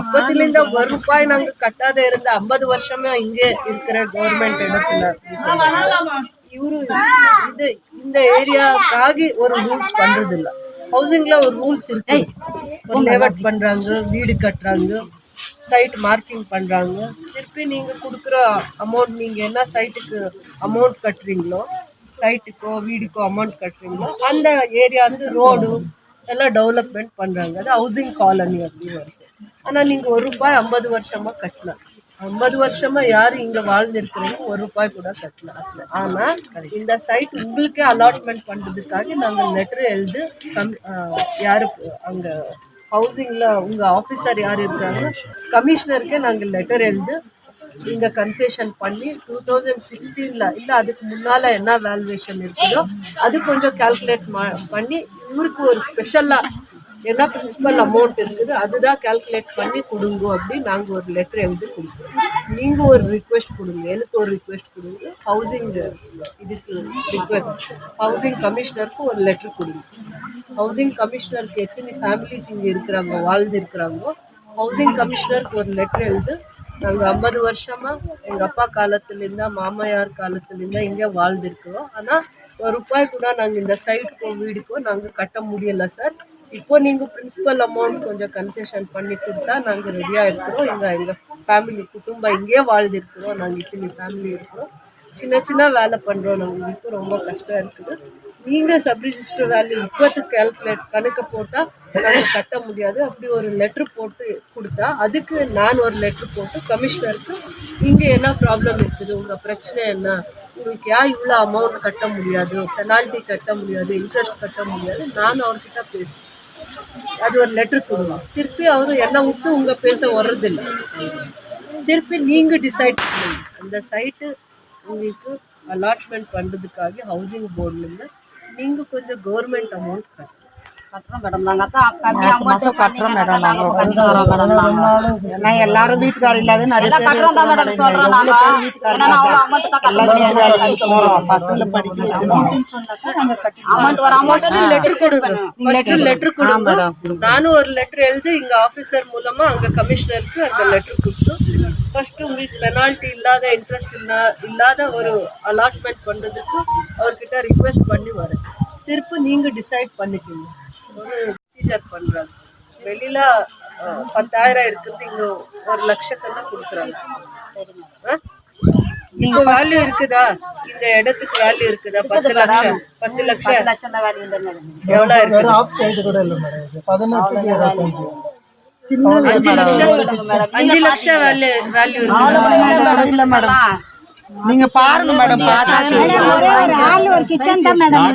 அப்பத்திலிருந்த ஒரு ரூபாய் நாங்க கட்டாத இருந்த ஐம்பது வருஷமா இங்கே இருக்கிற கவர்மெண்ட் இடத்துல இவரு இது இந்த ஏரியாக்காக ஒரு ரூல்ஸ் பண்றது இல்ல ஹவுசிங்ல ஒரு ரூல்ஸ் இருக்கு. ஒரு லேவட் பண்றாங்க வீடு கட்டுறாங்க. சைட் மார்க்கிங் பண்ணுறாங்க திருப்பி நீங்கள் கொடுக்குற அமௌண்ட் நீங்கள் என்ன சைட்டுக்கு அமௌண்ட் கட்டுறீங்களோ சைட்டுக்கோ வீடுக்கோ அமௌண்ட் கட்டுறீங்களோ அந்த ஏரியா வந்து ரோடு எல்லாம் டெவலப்மெண்ட் பண்ணுறாங்க அது ஹவுசிங் காலனி அப்படின்னு வருது. ஆனால் நீங்கள் ஒரு ரூபாய் ஐம்பது வருஷமாக கட்டலாம். ஐம்பது வருஷமாக யார் இங்கே வாழ்ந்திருக்கிறீங்க? ஒரு ரூபாய் கூட கட்டலாம். ஆனால் இந்த சைட் உங்களுக்கே அலாட்மெண்ட் பண்ணுறதுக்காக நாங்கள் லெட்டர் எழுதி கம் யாரு அங்கே ஹவுசிங்கில் உங்கள் ஆஃபீஸர் யார் இருக்காங்க? கமிஷனருக்கே நாங்கள் லெட்டர் எழுந்து இங்கே கன்செஷன் பண்ணி டூ தௌசண்ட் சிக்ஸ்டீனில் இல்லை அதுக்கு முன்னால் என்ன வேல்யூவேஷன் இருக்குதோ அது கொஞ்சம் கால்குலேட் பண்ணி ஊருக்கு ஒரு ஸ்பெஷலாக என்ன பிரின்சிபல் அமௌண்ட் இருக்குது அதுதான் கால்குலேட் பண்ணி கொடுங்க அப்படி நாங்கள் ஒரு லெட்டர் எழுதி கொடுப்போம் நீங்கள் ஒரு ரிக்வெஸ்ட் கொடுங்க எனக்கு ஒரு ரிக்வெஸ்ட் கொடுங்க ஹவுசிங் இதுக்கு ரிக்வெஸ்ட் ஹவுசிங் கமிஷனருக்கு ஒரு லெட்டர் கொடுங்க. ஹவுசிங் கமிஷனருக்கு எத்தனை ஃபேமிலிஸ் இங்கே இருக்கிறாங்க வாழ்ந்து இருக்கிறாங்களோ ஹவுசிங் கமிஷனருக்கு ஒரு லெட்டர் எழுது. நாங்கள் ஐம்பது வருஷமாக எங்கள் அப்பா காலத்துலேருந்தா மாமையார் காலத்துலேருந்தா இங்கே வாழ்ந்துருக்கிறோம். ஆனால் ஒரு ரூபாய் கூட நாங்கள் இந்த சைட்டுக்கோ வீடுக்கோ நாங்கள் கட்ட முடியலை சார் இப்போ நீங்கள் பிரின்சிபல் அமௌண்ட் கொஞ்சம் கன்செஷன் பண்ணி கொடுத்தா நாங்கள் ரெடியாக இருக்கிறோம். எங்கள் எங்கள் ஃபேமிலி குடும்பம் இங்கேயே வாழ்ந்துருக்கிறோம். நாங்கள் இத்தனை ஃபேமிலி இருக்கிறோம். சின்ன சின்ன வேலை பண்ணுறோம் நம்மளுக்கு ரொம்ப கஷ்டம் இருக்குது. நீங்கள் சப் ரிஜிஸ்டர் வேல்யூ இப்போத்துக்கு கேல்குலேட் கணக்கு போட்டால் நாங்கள் கட்ட முடியாது. அப்படி ஒரு லெட்ரு போட்டு கொடுத்தா அதுக்கு நான் ஒரு லெட்ரு போட்டு கமிஷனருக்கு இங்கே என்ன ப்ராப்ளம் இருக்குது? உங்கள் பிரச்சனை என்ன? உங்களுக்கு ஏன் இவ்வளோ அமௌண்ட் கட்ட முடியாது? பெனால்ட்டி கட்ட முடியாது? இன்ட்ரெஸ்ட் கட்ட முடியாது? நான் அவர்கிட்ட பேசுவேன் அது ஒரு லெட்ரு கொடுங்க. திருப்பி அவர் என்ன விட்டு உங்கள் பேச வர்றதில்லை. திருப்பி நீங்கள் டிசைட் பண்ணுங்க. அந்த சைட்டு உங்களுக்கு அலாட்மெண்ட் பண்ணுறதுக்காக ஹவுசிங் போர்ட்லேருந்து ನಿಂಗೆ ಕೊಂಚ ಗೌರ್ಮೆಂಟ್ ಅಮೌಂಟ್ ಕಟ್ಟು எல்லாரும் வீட்டுக்காரர் இல்லாத நிறைய பேர் வீட்டுக்காரர் பசங்களை படிக்க லெட்டர் நானும் ஒரு லெட்டர் எழுதி இங்க ஆபீசர் மூலமா அங்க கமிஷனருக்கு அந்த லெட்டர் கொடுத்து ஃபர்ஸ்ட் உங்களுக்கு பெனால்ட்டி இல்லாத இன்ட்ரெஸ்ட் இல்லாத ஒரு அலாட்மெண்ட் பண்றதுக்கு அவர்கிட்ட ரிக்வெஸ்ட் பண்ணி வரேன். திருப்பி நீங்க டிசைட் பண்ணிக்கீங்க. ப்ரொசீஜர் பண்ணுறாங்க பத்தாயிரம் இருக்கிறது இங்க ஒரு லட்சத்துல கொடுக்குறாங்க. இப்போ வேல்யூ இருக்குதா? இந்த இடத்துக்கு வேல்யூ இருக்குதா? பத்து லட்சம். பத்து லட்சம். எவ்வளோ இருக்கு. அஞ்சு லட்சம் அஞ்சு லட்சம் வேல்யூ வேல்யூ இருக்கு மேடம் நீங்க பாருங்க மேடம் பார்த்தா ஒரு கிச்சன் தான் மேடம்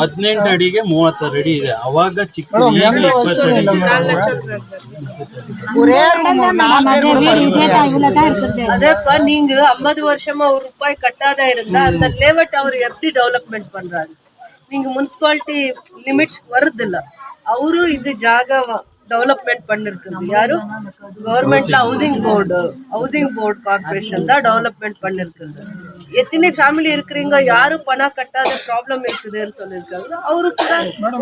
ಹದಿನೆಂಟು ಅಡಿಗೆ ಮೂವತ್ತಾರು ಅಡಿ ಇದೆ ಅವಾಗ ಚಿಕ್ಕ ಈಗಲೇ ಇಪ್ಪತ್ತು ಅಡಿ ஒரே room, நாலு பேர் கூட படிக்கலாம். அதேப்பா நீங்க ஐம்பது வருஷமா ஒரு ரூபாய் கட்டாத இருந்தா அந்த லேவட் அவர் எப்படி டெவலப்மெண்ட் பண்றாரு நீங்க முனிசிபாலிட்டி லிமிட்ஸ் வருதில்ல அவரு இது ஜாக டெவலப்மெண்ட் பண்ணிருக்குது. யாரும் கவர்மெண்ட்ல housing board housing board corporation தான் டெவலப்மெண்ட் பண்ணிருக்குது. எத்தனை ஃபேமிலி இருக்கிறீங்க? யாரும் பணம் கட்டாத ப்ராப்ளம் இருக்குதுன்னு சொல்லியிருக்காங்க. அவரு கூட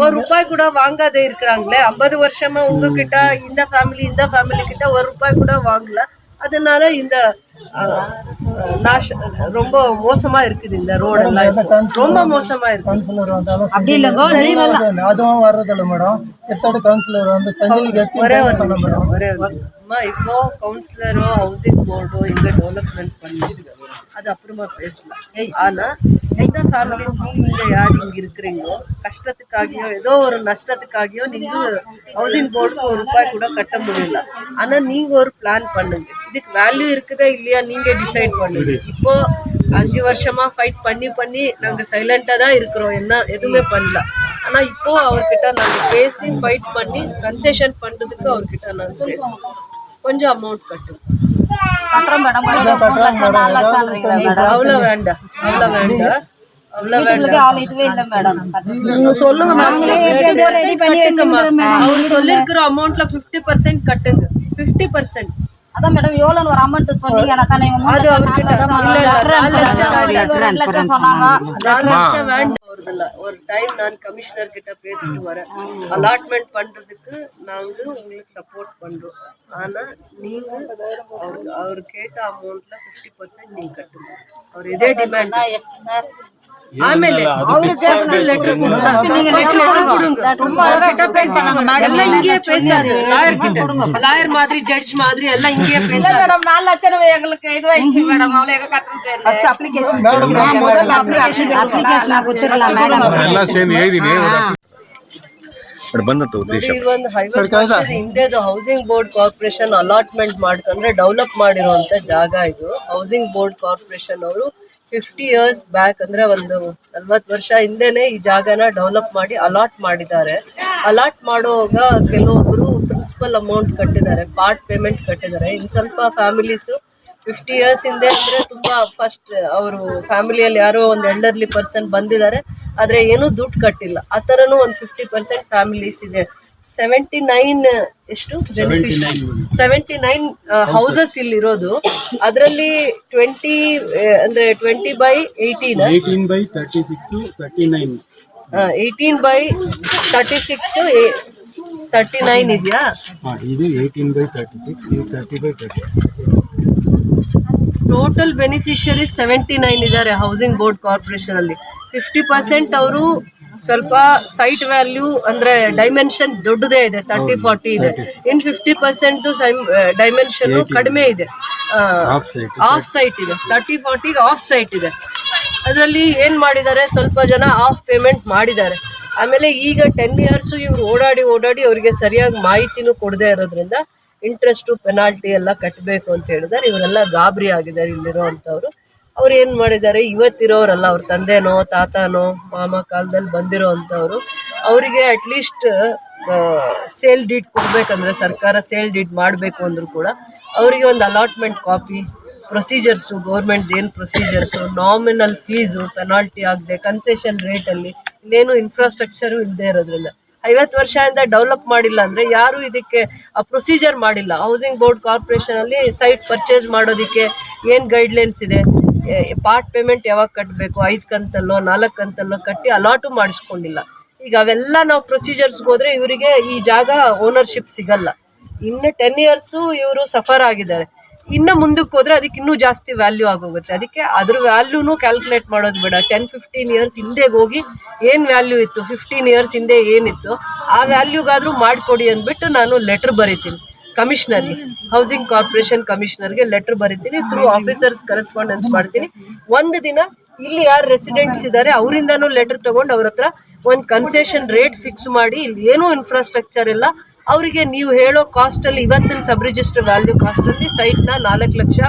ஒரு ரூபாய் கூட வாங்காத இருக்கிறாங்களே. ஐம்பது வருஷமா உங்ககிட்ட இந்த ஃபேமிலி இந்த ஃபேமிலி கிட்ட ஒரு ரூபாய் கூட வாங்கல. அதனால இந்த நாஷ ரொம்ப மோசமா இருக்குது இந்த ரோடு எல்லாம் ரொம்ப மோசமா இருக்கு. கவுன்சிலர் வந்தாலும் அப்படி இல்லை அதுவும் வர்றதில்ல மேடம் எத்தோட கவுன்சிலர் வந்து ஒரே ஒரு சொன்ன மேடம் ஒரே ஒரு நிமிஷம். இப்போ கவுன்சிலரோ ஹவுசிங் போர்டோ இங்க டெவலப்மெண்ட் பண்ணி அது அப்புறமா பேசலாம். ஆனா எந்த ஃபேமிலிஸ் நீங்க யார் இங்க இருக்கிறீங்களோ கஷ்டத்துக்காகியோ ஏதோ ஒரு நஷ்டத்துக்காகியோ நீங்க ஹவுசிங் போர்டுக்கு ஒரு ரூபாய் கூட கட்ட முடியல. ஆனா நீங்க ஒரு பிளான் பண்ணுங்க. இதுக்கு வேல்யூ இருக்குதா இல்லையா நீங்க டிசைட் பண்ணுங்க. இப்போ அஞ்சு வருஷமா ஃபைட் பண்ணி பண்ணி நாங்க சைலண்டா தான் இருக்கிறோம். என்ன எதுவுமே பண்ணல. ஆனா இப்போ அவர்கிட்ட நாங்க பேசி ஃபைட் பண்ணி கன்செஷன் பண்றதுக்கு அவர்கிட்ட நாங்க பேசுவோம் கொஞ்சம் அமௌண்ட் கட்டும். அவ்வளோ வேண்டாம். அவ்வளோ வேண்டாம். சொல்லுங்க அவரு சொல்லிருக்கிற அமௌண்ட்ல பிப்டி பர்சன்ட் கட்டுங்க. பிப்டி பர்சன்ட் அதான் மேடம் எவ்வளோன்னு ஒரு அமௌண்ட் சொன்னீங்க. அது அவர்கிட்ட சொன்னாங்க. ஒரு டைம் நான் கமிஷனர் கிட்ட பேசிட்டு வரேன். அலாட்மெண்ட் பண்றதுக்கு நாங்க உங்களுக்கு சப்போர்ட் பண்றோம். ஆனா நீங்க அவர் அவர் கேட்ட அமௌண்ட்ல ஃபிஃப்டி பர்சன்ட் நீங்க கட்டுங்க அவர் இதே டிமாண்ட் ಆಮೇಲೆ அவருக்கு லெட்டர் ಎಲ್ಲ ಹಿಂಗೆ பேசாரு லாயர் கிட்ட லாயர் மாதிரி ஜட்ஜ் மாதிரி எல்லாம் இங்கே பேசாரு மேடம் நாலு லட்சம் எங்களுக்கு இதுவாயிடுச்சு மேடம் அவ்வளோ எங்க கட்டணும் ಫಸ್ಟ್ ಅಪ್ಲಿಕೇಶನ್ ಅಪ್ಲಿಕೇಶನ್ ಅಪ್ಲಿಕೇಶನ್ ಗೊತ್ತಿರಲ್ಲ ಮೇಡಮ್ ಎಲ್ಲ ಸೇರಿ ಹೇಳಿದೀನಿ ಬಂದತ್ತು ಉದ್ದೇಶ ನೋಡಿ, ಒಂದು ಐವತ್ತು ವರ್ಷದ ಹಿಂದೆದು ಹೌಸಿಂಗ್ ಬೋರ್ಡ್ ಕಾರ್ಪೊರೇಷನ್ ಅಲಾಟ್ಮೆಂಟ್ ಮಾಡ್ಕೊಂಡ್ರೆ ಡೆವಲಪ್ ಮಾಡಿರುವಂತ ಜಾಗ ಇದು ಹೌಸಿಂಗ್ ಬೋರ್ಡ್ ಕಾರ್ಪೊರೇಷನ್ ಅವರು ಫಿಫ್ಟಿ ಇಯರ್ಸ್ ಬ್ಯಾಕ್ ಅಂದ್ರೆ ಒಂದು ನಲ್ವತ್ತು ವರ್ಷ ಹಿಂದೆನೆ ಈ ಜಾಗನ ಡೆವಲಪ್ ಮಾಡಿ ಅಲಾಟ್ ಮಾಡಿದ್ದಾರೆ. ಅಲಾಟ್ ಮಾಡುವಾಗ ಕೆಲವೊಬ್ರು ಪ್ರಿನ್ಸಿಪಲ್ ಅಮೌಂಟ್ ಕಟ್ಟಿದ್ದಾರೆ ಪಾರ್ಟ್ ಪೇಮೆಂಟ್ ಕಟ್ಟಿದ್ದಾರೆ. ಇನ್ನು ಸ್ವಲ್ಪ ಫ್ಯಾಮಿಲೀಸು ಫಿಫ್ಟಿ ಇಯರ್ಸ್ ಹಿಂದೆ ಅಂದ್ರೆ ತುಂಬಾ ಫಸ್ಟ್ ಅವರು ಫ್ಯಾಮಿಲಿಯಲ್ಲಿ ಯಾರೋ ಒಂದು ಎಲ್ಡರ್ಲಿ ಪರ್ಸನ್ ಬಂದಿದ್ದಾರೆ, ಆದ್ರೆ ಏನೂ ದುಡ್ಡು ಕಟ್ಟಿಲ್ಲ. ಆ ಒಂದು ಫಿಫ್ಟಿ ಪರ್ಸೆಂಟ್ ಫ್ಯಾಮಿಲೀಸ್ ಇದೆ. ಸೆವೆಂಟಿ ನೈನ್ ಎಷ್ಟು? ಸೆವೆಂಟಿ ನೈನ್ ಹೌಸಸ್ ಇಲ್ಲಿ ಇರೋದು ಅದರಲ್ಲಿ ಟ್ವೆಂಟಿ ಅಂದ್ರೆ twenty by eighteen eighteen by thirty six thirty nine eighteen by thirty six thirty nine ಇದೆಯಾ ಇದು ಏಯ್ಟೀನ್ ಬೈ ತರ್ಟಿ ಸಿಕ್ಸ್ ಇದು thirty by thirty six total beneficiary seventy nine ಇದ್ದಾರೆ ಹೌಸಿಂಗ್ ಬೋರ್ಡ್ ಕಾರ್ಪೊರೇಷನ್ ಅಲ್ಲಿ. ಫಿಫ್ಟಿ ಪರ್ಸೆಂಟ್ ಅವರು ಸ್ವಲ್ಪ ಸೈಟ್ ವ್ಯಾಲ್ಯೂ ಅಂದ್ರೆ ಡೈಮೆನ್ಷನ್ ದೊಡ್ಡದೇ ಇದೆ ತರ್ಟಿ ಫಾರ್ಟಿ ಇದೆ. ಇನ್ ಫಿಫ್ಟಿ ಪರ್ಸೆಂಟ್ ಡೈಮೆನ್ಷನ್ ಕಡಿಮೆ ಇದೆ. ಆಫ್ ಸೈಟ್ ಇದೆ. ತರ್ಟಿ ಫಾರ್ಟಿಗೆ ಆಫ್ ಸೈಟ್ ಇದೆ. ಅದರಲ್ಲಿ ಏನ್ ಮಾಡಿದ್ದಾರೆ? ಸ್ವಲ್ಪ ಜನ ಆಫ್ ಪೇಮೆಂಟ್ ಮಾಡಿದ್ದಾರೆ. ಆಮೇಲೆ ಈಗ ಟೆನ್ ಇಯರ್ಸ್ ಇವ್ರು ಓಡಾಡಿ ಓಡಾಡಿ ಅವರಿಗೆ ಸರಿಯಾಗಿ ಮಾಹಿತಿನೂ ಕೊಡದೇ ಇರೋದ್ರಿಂದ ಇಂಟ್ರೆಸ್ಟ್ ಪೆನಾಲ್ಟಿ ಎಲ್ಲ ಕಟ್ಟಬೇಕು ಅಂತ ಹೇಳಿದ್ರೆ. ಇವರೆಲ್ಲ ಗಾಬರಿ ಆಗಿದ್ದಾರೆ ಇಲ್ಲಿರೋ ಅಂಥವ್ರು ಅವ್ರು ಏನು ಮಾಡಿದ್ದಾರೆ? ಇವತ್ತಿರೋರಲ್ಲ ಅವ್ರ ತಂದೆನೋ, ತಾತನೋ, ಮಾಮ ಕಾಲದಲ್ಲಿ ಬಂದಿರೋ ಅಂಥವ್ರು ಅವರಿಗೆ ಅಟ್ಲೀಸ್ಟ್ ಸೇಲ್ ಡೀಡ್ ಕೊಡಬೇಕಂದ್ರೆ, ಸರ್ಕಾರ ಸೇಲ್ ಡೀಡ್ ಮಾಡಬೇಕು ಅಂದರೂ ಕೂಡ ಅವರಿಗೆ ಒಂದು ಅಲಾಟ್ಮೆಂಟ್ ಕಾಪಿ ಪ್ರೊಸೀಜರ್ಸು ಗೌರ್ಮೆಂಟ್ ಏನು ಪ್ರೊಸೀಜರ್ಸು ನಾಮಿನಲ್ ಫೀಸು ಪೆನಾಲ್ಟಿ ಆಗದೆ ಕನ್ಸೆಷನ್ ರೇಟಲ್ಲಿ ಇನ್ನೇನು ಇನ್ಫ್ರಾಸ್ಟ್ರಕ್ಚರು ಇಲ್ಲದೆ ಇರೋದ್ರಿಂದ. ಐವತ್ತು ವರ್ಷದಿಂದ ಡೆವಲಪ್ ಮಾಡಿಲ್ಲ ಅಂದರೆ ಯಾರು ಇದಕ್ಕೆ ಪ್ರೊಸೀಜರ್ ಮಾಡಿಲ್ಲ. ಹೌಸಿಂಗ್ ಬೋರ್ಡ್ ಕಾರ್ಪೊರೇಷನಲ್ಲಿ ಸೈಟ್ ಪರ್ಚೇಸ್ ಮಾಡೋದಕ್ಕೆ ಏನು ಗೈಡ್ಲೈನ್ಸ್ ಇದೆ? ಪಾರ್ಟ್ ಪೇಮೆಂಟ್ ಯಾವಾಗ ಕಟ್ಟಬೇಕು ಐದು ಕಂತಲ್ಲೋ, ನಾಲ್ಕು ಕಂತಲ್ಲೋ ಕಟ್ಟಿ ಅಲಾಟು ಮಾಡಿಸ್ಕೊಂಡಿಲ್ಲ. ಈಗ ಅವೆಲ್ಲ ನಾವು ಪ್ರೊಸೀಜರ್ಸ್ಗೆ ಹೋದ್ರೆ ಇವರಿಗೆ ಈ ಜಾಗ ಓನರ್ಶಿಪ್ ಸಿಗಲ್ಲ. ಇನ್ನು ಟೆನ್ ಇಯರ್ಸು ಇವರು ಸಫರ್ ಆಗಿದ್ದಾರೆ. ಇನ್ನು ಮುಂದಕ್ಕೆ ಹೋದ್ರೆ ಅದಕ್ಕೆ ಇನ್ನೂ ಜಾಸ್ತಿ ವ್ಯಾಲ್ಯೂ ಆಗೋಗುತ್ತೆ. ಅದಕ್ಕೆ ಅದ್ರ ವ್ಯಾಲ್ಯೂನು ಕ್ಯಾಲ್ಕುಲೇಟ್ ಮಾಡೋದು ಬೇಡ. ಟೆನ್ ಫಿಫ್ಟೀನ್ ಇಯರ್ಸ್ ಹಿಂದೆ ಹೋಗಿ ಏನು ವ್ಯಾಲ್ಯೂ ಇತ್ತು? ಫಿಫ್ಟೀನ್ ಇಯರ್ಸ್ ಹಿಂದೆ ಏನಿತ್ತು? ಆ ವ್ಯಾಲ್ಯೂಗಾದ್ರೂ ಮಾಡಿಕೊಡಿ ಅಂದ್ಬಿಟ್ಟು ನಾನು ಲೆಟರ್ ಬರೀತೀನಿ. ಕಮಿಷನರ್ಗೆ ಹೌಸಿಂಗ್ ಕಾರ್ಪೊರೇಷನ್ ಕಮಿಷನರ್ಗೆ ಲೆಟರ್ ಬರೀತೀನಿ ಥ್ರೂ ಆಫೀಸರ್ಸ್ ಕರೆಸ್ಪಾಂಡೆನ್ಸ್ ಮಾಡ್ತೀನಿ. ಒಂದು ದಿನ ಇಲ್ಲಿ ಯಾರು ರೆಸಿಡೆಂಟ್ಸ್ ಇದ್ದಾರೆ ಅವರಿಂದನೂ ಲೆಟರ್ ತಗೊಂಡು ಅವ್ರ ಹತ್ರ ಒಂದು ಕನ್ಸೆಷನ್ ರೇಟ್ ಫಿಕ್ಸ್ ಮಾಡಿ, ಇಲ್ಲಿ ಏನೂ ಇನ್ಫ್ರಾಸ್ಟ್ರಕ್ಚರ್ ಇಲ್ಲ. ಅವರಿಗೆ ನೀವು ಹೇಳೋ ಕಾಸ್ಟಲ್ಲಿ ಇವತ್ತಿನ ಸಬ್ ರಿಜಿಸ್ಟರ್ ವ್ಯಾಲ್ಯೂ ಕಾಸ್ಟಲ್ಲಿ ಸೈಟ್ನ ನಾಲ್ಕು ಲಕ್ಷ,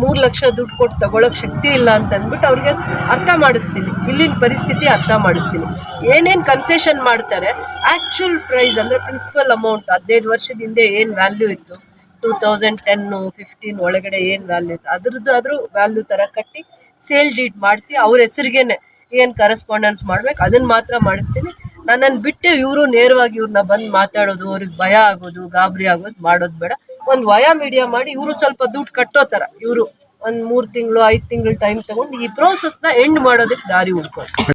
ಮೂರು ಲಕ್ಷ ದುಡ್ಡು ಕೊಟ್ಟು ತಗೊಳ್ಳೋಕೆ ಶಕ್ತಿ ಇಲ್ಲ ಅಂತ ಅಂದ್ಬಿಟ್ಟು ಅವ್ರಿಗೆ ಅರ್ಥ ಮಾಡಿಸ್ತೀನಿ. ಇಲ್ಲಿನ ಪರಿಸ್ಥಿತಿ ಅರ್ಥ ಮಾಡಿಸ್ತೀನಿ. ಏನೇನು ಕನ್ಸೆಷನ್ ಮಾಡ್ತಾರೆ ಆ್ಯಕ್ಚುಲ್ ಪ್ರೈಸ್ ಅಂದರೆ ಪ್ರಿನ್ಸಿಪಲ್ ಅಮೌಂಟ್ ಹದಿನೈದು ವರ್ಷದ ಹಿಂದೆ ಏನು ವ್ಯಾಲ್ಯೂ ಇತ್ತು? ಟೂ ತೌಸಂಡ್ ಟೆನ್ನು ಫಿಫ್ಟೀನ್ ಒಳಗಡೆ ಏನು ವ್ಯಾಲ್ಯೂ ಇತ್ತು? ಅದ್ರದ್ದು ಆದರೂ ವ್ಯಾಲ್ಯೂ ಥರ ಕಟ್ಟಿ ಸೇಲ್ ಡೀಟ್ ಮಾಡಿಸಿ ಅವ್ರ ಹೆಸರಿಗೇನೆ ಏನು ಕರೆಸ್ಪಾಂಡೆನ್ಸ್ ಮಾಡ್ಬೇಕು ಅದನ್ನ ಮಾತ್ರ ಮಾಡಿಸ್ತೀನಿ. ನನ್ನನ್ನು ಬಿಟ್ಟು ಇವರು ನೇರವಾಗಿ ಇವ್ರನ್ನ ಬಂದು ಮಾತಾಡೋದು, ಅವ್ರಿಗೆ ಭಯ ಆಗೋದು, ಗಾಬರಿ ಆಗೋದು ಮಾಡೋದು ಬೇಡ. ಒಂದು ವಯ ಮೀಡಿಯಾ ಮಾಡಿ ಇವರು ಸ್ವಲ್ಪ ದುಡ್ಡು ಕಟ್ಟೋ ಥರ, ಇವರು ಒಂದು ಮೂರು ತಿಂಗಳು, ಐದು ತಿಂಗಳು ಟೈಮ್ ತಗೊಂಡು ಈ ಪ್ರೋಸೆಸ್ನ ಎಂಡ್ ಮಾಡೋದಕ್ಕೆ ದಾರಿ ಹುಡ್ಕೊಂಡು